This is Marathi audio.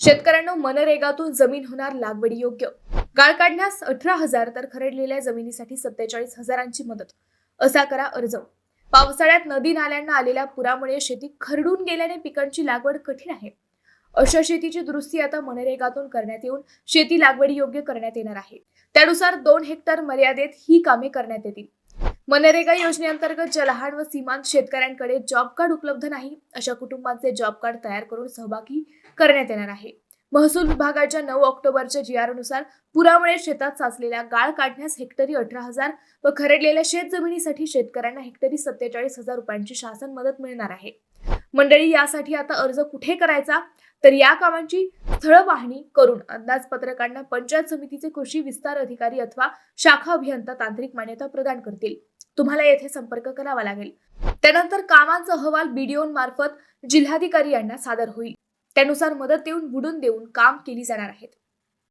शेतकऱ्यांना मनरेगातून जमीन होणार लागवडी योग्य गाळ काढण्यास अठरा हजार तर खरडलेल्या जमिनीसाठी सत्तेचाळीस हजारांची मदत. असा करा अर्ज. पावसाळ्यात नदी नाल्यांना आलेल्या पुरामुळे शेती खरडून गेल्याने पिकांची लागवड कठीण आहे. अशा शेतीची दुरुस्ती आता मनरेगातून करण्यात येऊन शेती लागवडी योग्य करण्यात येणार आहे. त्यानुसार दोन हेक्टर मर्यादेत ही कामे करण्यात येतील. मनरेगा योजनेअंतर्गत जलहाड व सीमांत शेतकऱ्यांकडे जॉब कार्ड उपलब्ध नाही अशा कुटुंबांचे जॉब कार्ड तयार करून सहभागी करण्यात येणार आहे. महसूल विभागाच्या नऊ ऑक्टोबरच्या जी नुसार पुरामुळे शेतात साचलेल्या गाळ काढण्यास हेक्टरी अठरा हजार व खरडलेल्या शेत जमिनीसाठी शेतकऱ्यांना हेक्टरी सत्तेचाळीस हजार रुपयांची शासन मदत मिळणार आहे. मंडळी यासाठी आता अर्ज कुठे करायचा? तर या कामांची स्थळ पाहणी करून अंदाजपत्रकांना पंचायत समितीचे कृषी विस्तार अधिकारी अथवा शाखा अभियंता तांत्रिक मान्यता प्रदान करतील. तुम्हाला येथे संपर्क करावा लागेल. त्यानंतर कामांचा अहवाल बीडीओ मार्फत जिल्हाधिकारी यांना सादर होईल. त्यानुसार मदत देऊन बुडून देऊन काम केली जाणार आहेत